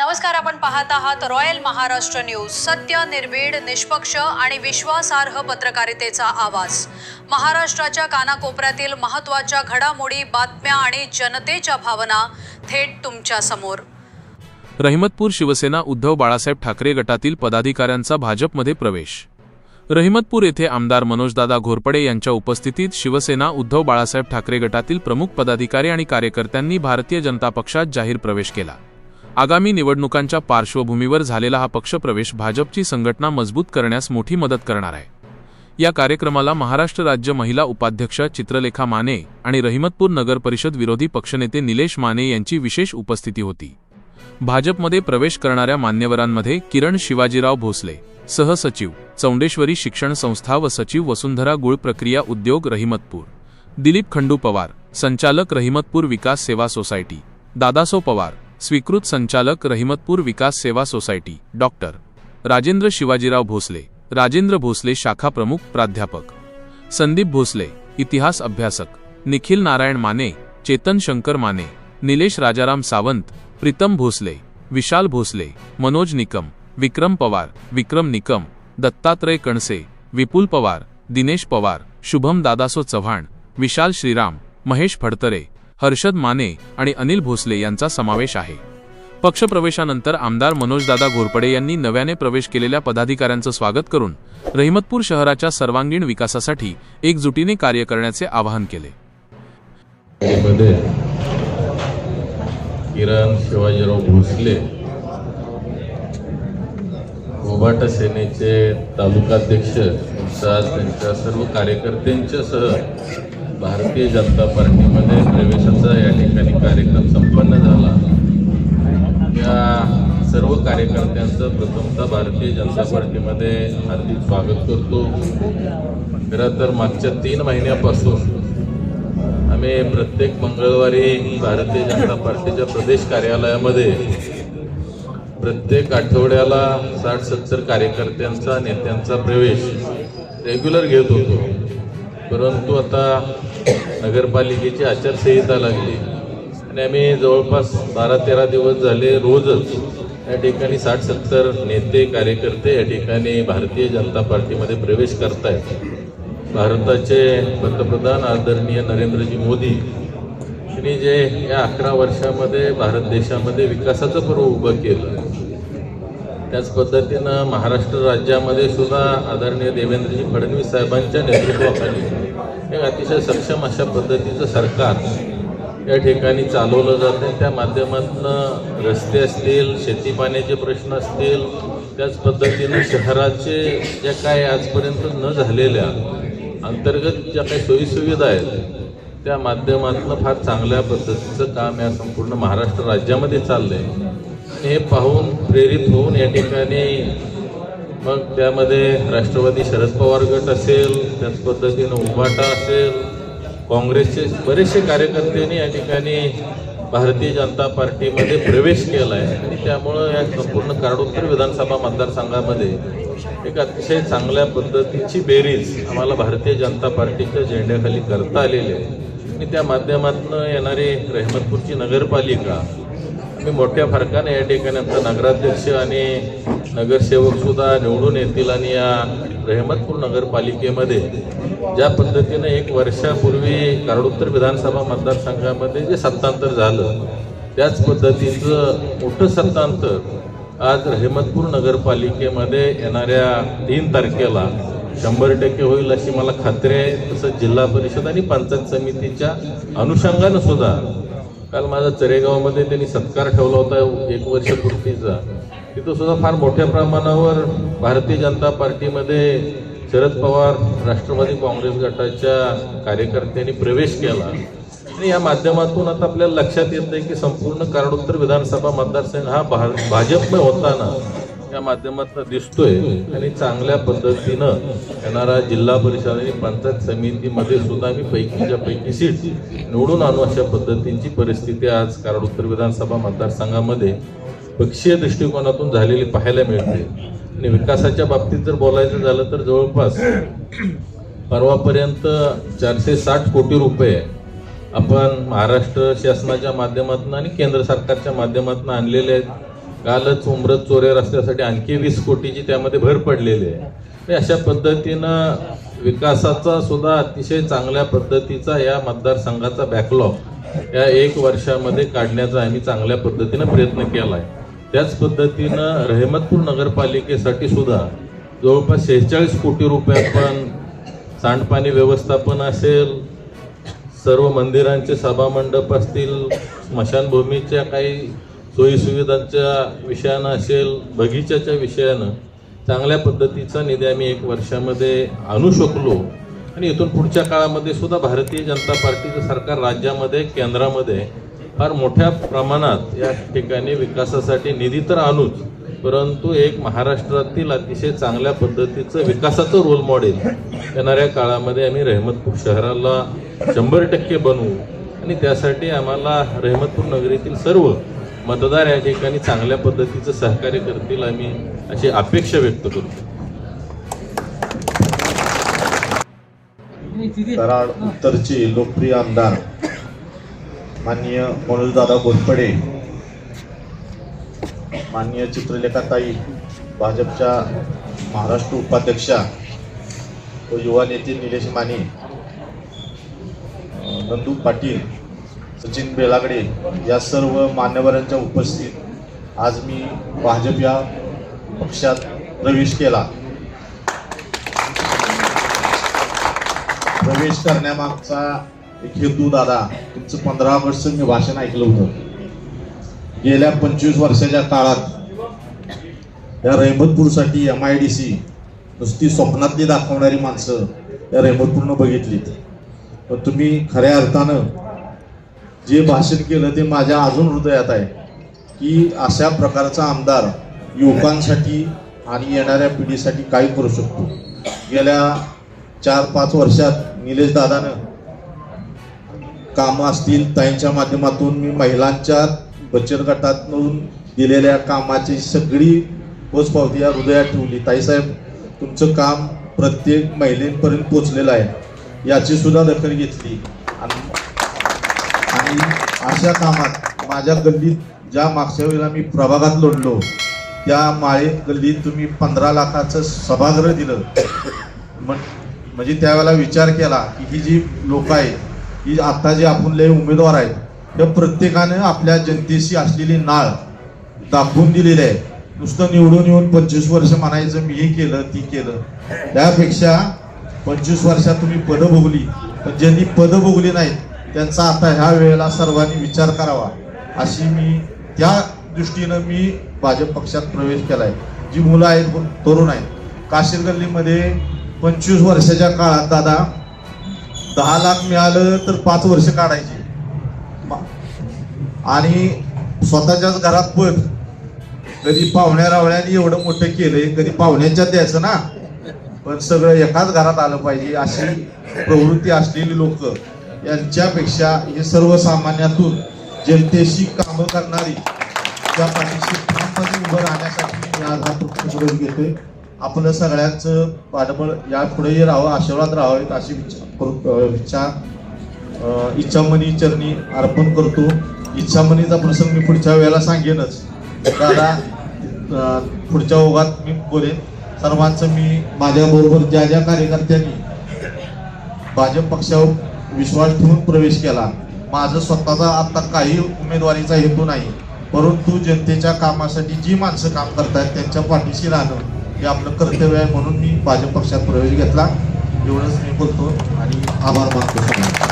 नमस्कार आपण पाहत आहात रॉयल महाराष्ट्र न्यूज. सत्य निर्भीड निष्पक्ष आणि विश्वासार्ह पत्रकारितेचा आवाज. महाराष्ट्राच्या कानाकोपऱ्यातील महत्त्वाच्या घडामोडी बातम्या आणि जनतेच्या भावना थेट तुमच्यासमोर. रहिमतपूर शिवसेना उद्धव बाळासाहेब ठाकरे गटातील पदाधिकाऱ्यांचा भाजपमध्ये प्रवेश. रहिमतपूर येथे आमदार मनोजदादा घोरपडे यांच्या उपस्थितीत शिवसेना उद्धव बाळासाहेब ठाकरे गटातील प्रमुख पदाधिकारी आणि कार्यकर्त्यांनी भारतीय जनता पक्षात जाहीर प्रवेश केला. आगामी निवडणुकांच्या पार्श्वभूमीवर झालेला हा पक्षप्रवेश भाजपची संघटना मजबूत करण्यास मोठी मदत करणार आहे. या कार्यक्रमाला महाराष्ट्र राज्य महिला उपाध्यक्ष चित्रलेखा माने आणि रहिमतपूर नगर परिषद विरोधी पक्षनेते निलेश माने यांची विशेष उपस्थिती होती. भाजपमध्ये प्रवेश करणाऱ्या मान्यवरांमध्ये किरण शिवाजीराव भोसले सहसचिव चौंडेश्वरी शिक्षण संस्था व सचिव वसुंधरा गुळ प्रक्रिया उद्योग रहिमतपूर दिलीप खंडू पवार संचालक रहिमतपूर विकास सेवा सोसायटी दादासो पवार स्वीकृत संचालक रहिमतपूर विकास सेवा सोसायटी डॉक्टर. राजेंद्र शिवाजीराव भोसले राजेंद्र भोसले शाखा प्रमुख प्राध्यापक. संदीप भोसले इतिहास अभ्यासक. निखिल नारायण माने चेतन शंकर माने निलेश राजाराम सावंत प्रीतम भोसले विशाल भोसले मनोज निकम विक्रम पवार विक्रम निकम दत्तात्रय कणसे विपुल पवार दिनेश पवार शुभम दादासो चव्हाण विशाल श्रीराम महेश फडतरे हर्षद माने आणि अनिल भोसले यांचा समावेश आहे. पक्षप्रवेशानंतर आमदार मनोजदादा घोरपडे यांनी नव्याने प्रवेश केलेल्या पदाधिकाऱ्यांचं स्वागत करून रहिमतपूर शहराच्या सर्वांगीण विकासासाठी एकजुटीने कार्य करण्याचे आवाहन केले. किरण शिवाजीराव भोसले गोभाट सेनेचे तालुकाध्यक्ष त्यांच्या सर्व कार्यकर्त्यांच्या सह भारतीय जनता पार्टीमध्ये प्रवेशाचा या ठिकाणी कार्यक्रम संपन्न झाला. या सर्व कार्यकर्त्यांचं प्रथमतः भारतीय जनता पार्टीमध्ये हार्दिक स्वागत करतो. खरं तर मागच्या तीन महिन्यापासून आम्ही प्रत्येक मंगळवारी भारतीय जनता पार्टीच्या प्रदेश कार्यालयामध्ये प्रत्येक आठवड्याला साठ सत्तर कार्यकर्त्यांचा नेत्यांचा प्रवेश रेग्युलर घेत होतो. परंतु आता नगरपालिकेची आचारसंहिता लागली. आणि आम्ही जवळपास बारा तेरा दिवस झाले रोजच या ठिकाणी साठ सत्तर नेते कार्यकर्ते या ठिकाणी भारतीय जनता पार्टीमध्ये प्रवेश करतायत. भारताचे पंतप्रधान आदरणीय नरेंद्रजी मोदी यांनी जे या अकरा वर्षामध्ये भारत देशामध्ये विकासाचं पर्व उभं केलं त्याच पद्धतीनं महाराष्ट्र राज्यामध्ये सुद्धा आदरणीय देवेंद्रजी फडणवीस साहेबांच्या नेतृत्वाखाली एक अतिशय सक्षम अशा पद्धतीचं सरकार या ठिकाणी चालवलं जातं त्या माध्यमातून रस्ते असतील शेती पाण्याचे प्रश्न असतील त्याच पद्धतीनं शहराचे ज्या काय आजपर्यंत न झालेल्या अंतर्गत ज्या काही सोयीसुविधा आहेत त्या माध्यमातून फार चांगल्या पद्धतीचं काम या संपूर्ण महाराष्ट्र राज्यामध्ये चाललं आहे हे पाहून प्रेरित होऊन या ठिकाणी मग त्यामध्ये राष्ट्रवादी शरद पवार गट असेल त्याच पद्धतीनं उभाटा असेल काँग्रेसचे बरेचसे कार्यकर्त्यांनी या ठिकाणी भारतीय जनता पार्टीमध्ये प्रवेश केला आहे आणि त्यामुळं या संपूर्ण कारडोत्तर विधानसभा मतदारसंघामध्ये एक अतिशय चांगल्या पद्धतीची बेरीज आम्हाला भारतीय जनता पार्टीच्या झेंड्याखाली करता आलेली आहे. आणि त्या माध्यमातून येणारी रहमतपूरची नगरपालिका मी मोठ्या फरकाने या ठिकाणी आमचा नगराध्यक्ष आणि नगरसेवकसुद्धा निवडून येतील आणि या रहमतपूर नगरपालिकेमध्ये ज्या पद्धतीनं एक वर्षापूर्वी कारडोत्तर विधानसभा मतदारसंघामध्ये जे सत्तांतर झालं त्याच पद्धतीचं मोठं सत्तांतर आज रहमतपूर नगरपालिकेमध्ये येणाऱ्या तीन तारखेला शंभर टक्के होईल अशी मला खात्री आहे. तसंच जिल्हा परिषद आणि पंचायत समितीच्या अनुषंगानं सुद्धा काल माझा चरेगावमध्ये त्यांनी सत्कार ठेवला होता एक वर्ष पूर्तीचा तिथं सुद्धा फार मोठ्या प्रमाणावर भारतीय जनता पार्टीमध्ये शरद पवार राष्ट्रवादी काँग्रेस गटाच्या कार्यकर्त्यांनी प्रवेश केला. आणि या माध्यमातून आता आपल्याला लक्षात येत आहे की संपूर्ण कारणोत्तर विधानसभा मतदारसंघ हा भा भाजपमय होताना या माध्यमातून दिसतोय आणि चांगल्या पद्धतीनं येणारा जिल्हा परिषद आणि पंचायत समितीमध्ये सुद्धा मी पैकीच्या पैकी सीट निवडून आणू अशा पद्धतींची परिस्थिती आज कराड उत्तर विधानसभा मतदारसंघामध्ये पक्षीय दृष्टिकोनातून झालेली पाहायला मिळते. आणि विकासाच्या बाबतीत जर बोलायचं झालं तर जवळपास परवापर्यंत चारशे साठ कोटी रुपये आपण महाराष्ट्र शासनाच्या माध्यमातून आणि केंद्र सरकारच्या माध्यमातून आणलेले आहेत. कालच उमरत चोरे रस्त्यासाठी आणखी वीस कोटीची त्यामध्ये भर पडलेली आहे. म्हणजे अशा पद्धतीनं विकासाचा सुद्धा अतिशय चांगल्या पद्धतीचा या मतदारसंघाचा बॅकलॉग या एक वर्षामध्ये काढण्याचा आम्ही चांगल्या पद्धतीनं प्रयत्न केला आहे त्याच पद्धतीनं रहमतपूर नगरपालिकेसाठी सुद्धा जवळपास शेहेचाळीस कोटी रुपये पण सांडपाणी व्यवस्थापन असेल सर्व मंदिरांचे सभामंडप असतील स्मशानभूमीच्या काही सोयीसुविधांच्या विषयानं असेल बगीच्याच्या विषयानं चांगल्या पद्धतीचा निधी आम्ही एक वर्षामध्ये आणू शकलो. आणि इथून पुढच्या काळामध्ये सुद्धा भारतीय जनता पार्टीचं सरकार राज्यामध्ये केंद्रामध्ये फार मोठ्या प्रमाणात या ठिकाणी विकासासाठी निधी तर आणूच परंतु एक महाराष्ट्रातील अतिशय चांगल्या पद्धतीचं विकासाचं रोल मॉडेल येणाऱ्या काळामध्ये आम्ही रहमतपूर शहराला शंभर टक्के बनवू. आणि त्यासाठी आम्हाला रहमतपूर नगरीतील सर्व मतदार या ठिकाणी चांगल्या पद्धतीचं सहकार्य करतील आम्ही अशी अपेक्षा व्यक्त करतो. कराड उत्तरचे लोकप्रिय आमदार माननीय मनोजदादा घोरपडे माननीय चित्रलेखाताई भाजपच्या महाराष्ट्र उपाध्यक्षा व युवा नेते निलेश माने नंदू पाटील सचिन बेलागडे या सर्व मान्यवरांच्या उपस्थित आज मी भाजप या पक्षात प्रवेश केला. प्रवेश करण्यामागचा एक हेतू दादा तुमचं पंधरा वर्ष मी भाषण ऐकलं होतं. गेल्या पंचवीस वर्षाच्या काळात या रहमतपूरसाठी एम आय डी सी नुसती स्वप्नातली दाखवणारी माणसं या रहमतपूरनं बघितलीत. पण तुम्ही खऱ्या अर्थानं जे भाषण केलं ते माझ्या अजून हृदयात आहे की अशा प्रकारचा आमदार युवकांसाठी आणि येणाऱ्या पिढीसाठी काय करू शकतो. गेल्या चार पाच वर्षात निलेश दादानं कामं असतील ताईंच्या माध्यमातून मी महिलांच्या बचत गटातून दिलेल्या कामाची सगळी पोचपावती या हृदयात ठेवली. ताईसाहेब तुमचं काम प्रत्येक महिलेपर्यंत पोचलेलं आहे. याची सुद्धा दखल घेतली. आणि अशा कामात माझ्या गल्लीत ज्या मागच्या वेळेला मी प्रभागात लोडलो त्या माळे गल्लीत तुम्ही पंधरा लाखाचं सभागृह दिलं. मग म्हणजे त्यावेळेला विचार केला की ही जी लोक आहेत ही आता जे आपण लय उमेदवार आहेत त्या प्रत्येकानं आपल्या जनतेशी असलेली नाळ दाखवून दिलेली आहे. नुसतं निवडून येऊन पंचवीस वर्ष म्हणायचं मी हे केलं ती केलं. त्यापेक्षा पंचवीस वर्षात तुम्ही पदं भोगली. पण ज्यांनी पदं भोगली नाहीत त्यांचा आता ह्या वेळेला सर्वांनी विचार करावा. अशी मी त्या दृष्टीनं मी भाजप पक्षात प्रवेश केलाय. जी मुलं आहेत तरुण आहेत. काशीर गल्लीमध्ये पंचवीस वर्षाच्या काळात दादा दहा लाख मिळालं तर पाच वर्ष काढायचे. आणि स्वतःच्याच घरात पण कधी पाहुण्या रावळ्याने एवढं मोठं केलंय कधी पाहुण्यांच्यात द्यायचं ना? पण सगळं एकाच घरात आलं पाहिजे अशी प्रवृत्ती असलेली लोक. यांच्यापेक्षा हे सर्वसामान्यातून जनतेशी कामं करणारी त्या पाठीशी ठामपणे उभं राहण्यासाठी मी आज हा प्रवेश घेतोय आपलं सगळ्यांचं पाठबळ या पुढेही राहावं आशीर्वाद राहावेत अशी इच्छा इच्छामणी चरणी अर्पण करतो. इच्छामणीचा प्रसंग मी पुढच्या वेळेला सांगेनच. दादा पुढच्या ओघात मी बोलेन. सर्वांचं मी माझ्याबरोबर ज्या ज्या कार्यकर्त्यांनी भाजप पक्षावर विश्वास ठेवून प्रवेश केला. माझं स्वतःचा आता काही उमेदवारीचा हेतू नाही. परंतु जनतेच्या कामासाठी जी माणसं काम करतायत त्यांच्या पाठीशी राहणं हे आपलं कर्तव्य आहे म्हणून मी भाजप पक्षात प्रवेश घेतला. एवढंच मी बोलतो आणि आभार मानतो सगळ्यांना